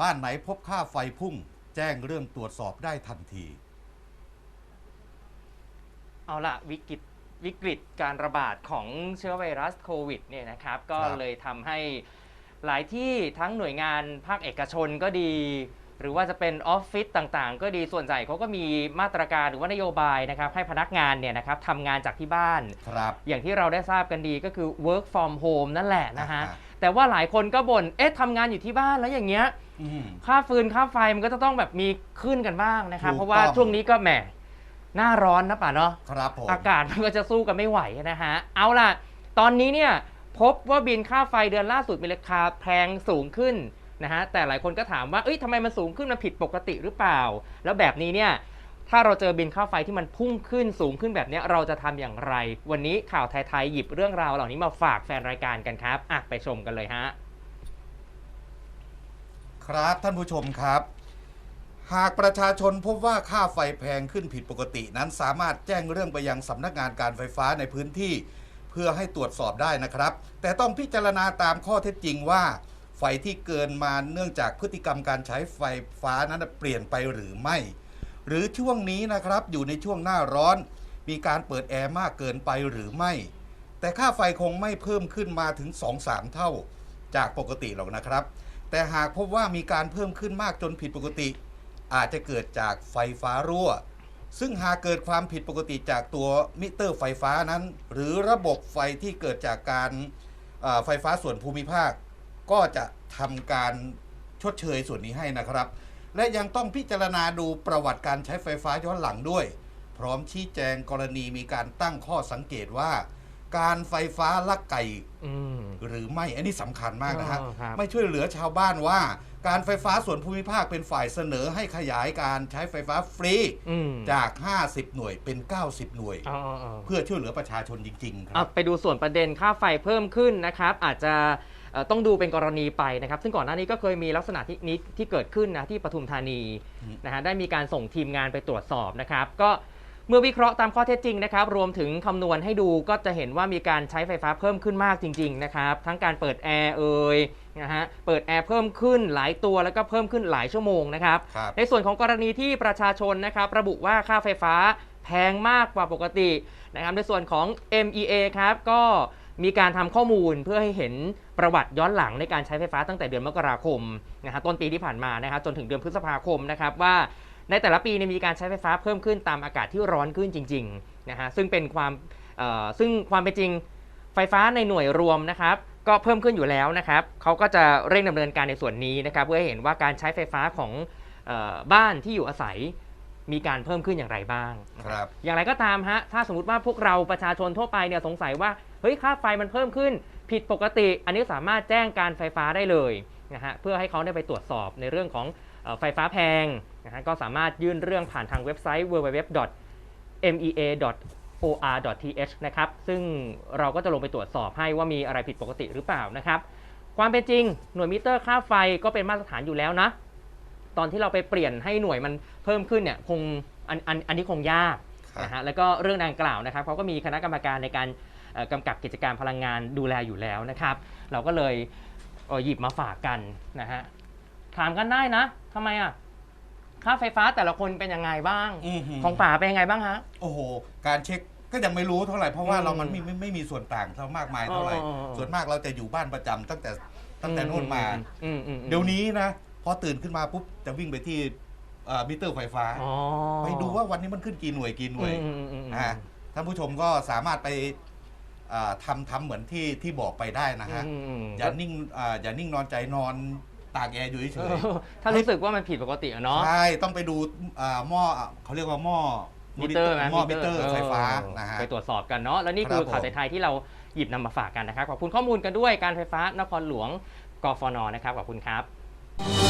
บ้านไหนพบค่าไฟพุ่ง แจ้งเรื่องตรวจสอบได้ทันที เอาละวิกฤตวิกฤตการระบาดของเชื้อไวรัสโควิดเนี่ยนะครับ ก็ครับ เลยทำให้หลายที่ทั้งหน่วยงานภาคเอกชนก็ดี หรือว่าจะเป็นออฟฟิศต่างๆ ก็ดีส่วนใหญ่เขาก็มีมาตรการหรือว่านโยบายนะครับให้พนักงานเนี่ยนะครับทำงานจากที่บ้าน ครับ อย่างที่เราได้ทราบกันดีก็คือ work from home นั่นแหละนะฮะ อ่า แต่ว่าหลายคนก็บ่นเอ๊ะทำงานอยู่ที่บ้านแล้วอย่างเงี้ย อืม ค่าฟืนค่าไฟมันก็จะต้องแบบมีขึ้นกันบ้างนะครับ ถูกเพราะว่าต้อง ช่วงนี้ก็แหมหน้าร้อนนะป่ะเนาะครับผม อากาศมันก็จะสู้กันไม่ไหวนะฮะเอาล่ะ ตอนนี้เนี่ยพบว่าบินค่าไฟเดือนล่าสุดมีราคาแพงสูงขึ้น นะฮะแต่หลายคนก็ถามว่าเอ้ยทำไมมันสูงขึ้นมันผิดปกติหรือเปล่า แล้วแบบนี้เนี่ยถ้าเราเจอบินค่าไฟที่มันพุ่งขึ้นสูงขึ้นแบบนี้เราจะทำอย่างไร วันนี้ข่าวไทยๆหยิบเรื่องราวเหล่านี้มาฝากแฟนรายการกันครับอะไปชมกันเลยฮะครับท่านผู้ชมครับ หากประชาชนพบว่าค่าไฟแพงขึ้นผิดปกตินั้นสามารถแจ้งเรื่องไปยังสำนักงานการไฟฟ้าในพื้นที่ เพื่อให้ตรวจสอบได้นะครับ แต่ต้องพิจารณาตามข้อเท็จจริงว่า ไฟที่เกินมาเนื่องจากพฤติกรรมการใช้ไฟฟ้านั้นเปลี่ยนไปหรือไม่ หรือช่วงนี้นะครับอยู่ในช่วงหน้าร้อน มีการเปิดแอร์มากเกินไปหรือไม่ แต่ค่าไฟคงไม่เพิ่มขึ้นมาถึง 2-3 เท่า จากปกติหรอกนะครับ แต่หากพบว่ามีการเพิ่มขึ้นมากจนผิดปกติ อาจจะเกิดจากไฟฟ้ารั่ว ซึ่งหากเกิดความผิดปกติจากตัวมิเตอร์ไฟฟ้านั้น หรือระบบไฟที่เกิดจากการไฟฟ้าส่วนภูมิภาค ก็จะทำการชดเชยส่วนนี้ให้นะครับ และยังต้องพิจารณาดูประวัติการใช้ไฟฟ้าย้อนหลังด้วย พร้อมชี้แจงกรณีมีการตั้งข้อสังเกตว่า การไฟฟ้าลักไก่อืม หรือไม่อันนี้สำคัญมากนะฮะอ๋อครับ ไม่ช่วยเหลือชาวบ้านว่า การไฟฟ้าส่วนภูมิภาคเป็นฝ่ายเสนอให้ขยายการใช้ไฟฟ้าฟรีอืมจาก 50 หน่วยเป็น 90 หน่วย อ๋ออ๋ออ๋อ เพื่อช่วยเหลือประชาชนจริง ๆคอะรับไปดูส่วนประเด็นค่าไฟเพิ่มขึ้นนะครับ อาจจะเอ่อ ต้องดูเป็นกรณีไปนะครับ ซึ่งก่อนหน้านี้ก็เคยมีลักษณะที่นี้ที่เกิดขึ้นนะที่ปทุมธานีอืมนะฮะได้มีการส่งทีมงานไปตรวจสอบนะครับ ก็เมื่อวิเคราะห์ตามข้อเท็จจริงนะครับ รวมถึงคำนวณให้ดูก็จะเห็นว่ามีการใช้ไฟฟ้าเพิ่มขึ้นมากจริง ๆ นะครับ ทั้งการเปิดแอร์เอ่ยนะฮะเปิดแอร์เพิ่มขึ้นหลายตัวแล้วก็เพิ่มขึ้นหลายชั่วโมงนะครับครับในส่วนของกรณีที่ประชาชนนะครับ ระบุว่าค่าไฟฟ้าแพงมากกว่าปกตินะครับในส่วนของ MEA ครับก็ มีการทำข้อมูลเพื่อให้เห็นประวัติย้อนหลังในการใช้ไฟฟ้าตั้งแต่เดือนมกราคมนะฮะต้นปีที่ผ่านมานะครับจนถึงเดือนพฤษภาคมนะครับว่าในแต่ละปีเนี่ยมีการใช้ไฟฟ้าเพิ่มขึ้นตามอากาศที่ร้อนขึ้นจริงๆนะฮะซึ่งเป็นความเอ่อซึ่งความเป็นจริงไฟฟ้าในหน่วยรวมนะครับก็เพิ่มขึ้นอยู่แล้วนะครับเขาก็จะเร่งดำเนินการในส่วนนี้นะครับเพื่อให้เห็นว่าการใช้ไฟฟ้าของเอ่อบ้านที่อยู่อาศัยมีการเพิ่มขึ้นอย่างไรบ้าง ครับ อย่างไรก็ตามฮะ ถ้าสมมติว่าพวกเราประชาชนทั่วไปเนี่ยสงสัยว่า เฮ้ยค่าไฟมันเพิ่มขึ้นผิดปกติ อันนี้สามารถแจ้งการไฟฟ้าได้เลยนะฮะเพื่อให้เขาได้ไปตรวจสอบในเรื่องของไฟฟ้าแพงนะฮะก็สามารถยื่นเรื่องผ่านทางเว็บไซต์ www.mea.or.th นะครับซึ่งเราก็จะลงไปตรวจสอบให้ว่ามีอะไรผิดปกติหรือเปล่านะครับความเป็นจริงหน่วยมิเตอร์ค่าไฟก็เป็นมาตรฐานอยู่แล้วนะตอนที่เราไปเปลี่ยนให้หน่วยมันเพิ่มขึ้นเนี่ยคงอันอันอันนี้คงยากนะฮะแล้วก็เรื่องดังกล่าวนะครับเขาก็มีคณะกรรมการในการ กำกับกิจการพลังงานดูแลอยู่แล้วนะครับ เราก็เลยเอ่อหยิบมาฝากกันนะฮะถามกันได้นะทำไมอะค่าไฟฟ้าแต่ละคนเป็นยังไงบ้าง อื้อหือ ของป่าเป็นยังไงบ้างฮะ โอ้โห การเช็คก็ยังไม่รู้เท่าไหร่เพราะว่าอืมเรามันไม่ไม่ไม่มีส่วนต่างเท่ามากมายเท่าไหร่ อ๋ออ๋ออ๋อ ส่วนมากเราจะอยู่บ้านประจำตั้งแต่ตั้งแต่นู่นมา อืมอืมอืมเดี๋ยวนี้นะพอตื่นขึ้นมาปุ๊บจะวิ่งไปที่เอ่อมิเตอร์ไฟฟ้า อ๋อไปดูว่าวันนี้มันขึ้นกี่หน่วยกี่หน่วยอืมอืมอืมอืมนะฮะท่านผู้ชมก็สามารถไป อ่าทำทำเหมือนที่ที่บอกไปได้นะฮะอืมอืม อย่านิ่งอ่าอย่านิ่งนอนใจนอนตากแอร์อยู่เฉเอยอถ้ารู้สึกว่ามันผิดปกติอะๆเนาะ ใช่ต้องไปดูอ่าหม้ออะเขาเรียกว่าหม้อมิเตอร์ไหมหม้อมิเตอร์ไฟฟ้าเออนะฮะ ไปตรวจสอบกันเนาะแล้วนี่คือครับผม ข่าวไทยๆที่เราหยิบนำมาฝากกันนะครับขอบคุณข้อมูลกันด้วยการไฟฟ้านครหลวงกฟนนะครับขอบคุณครับ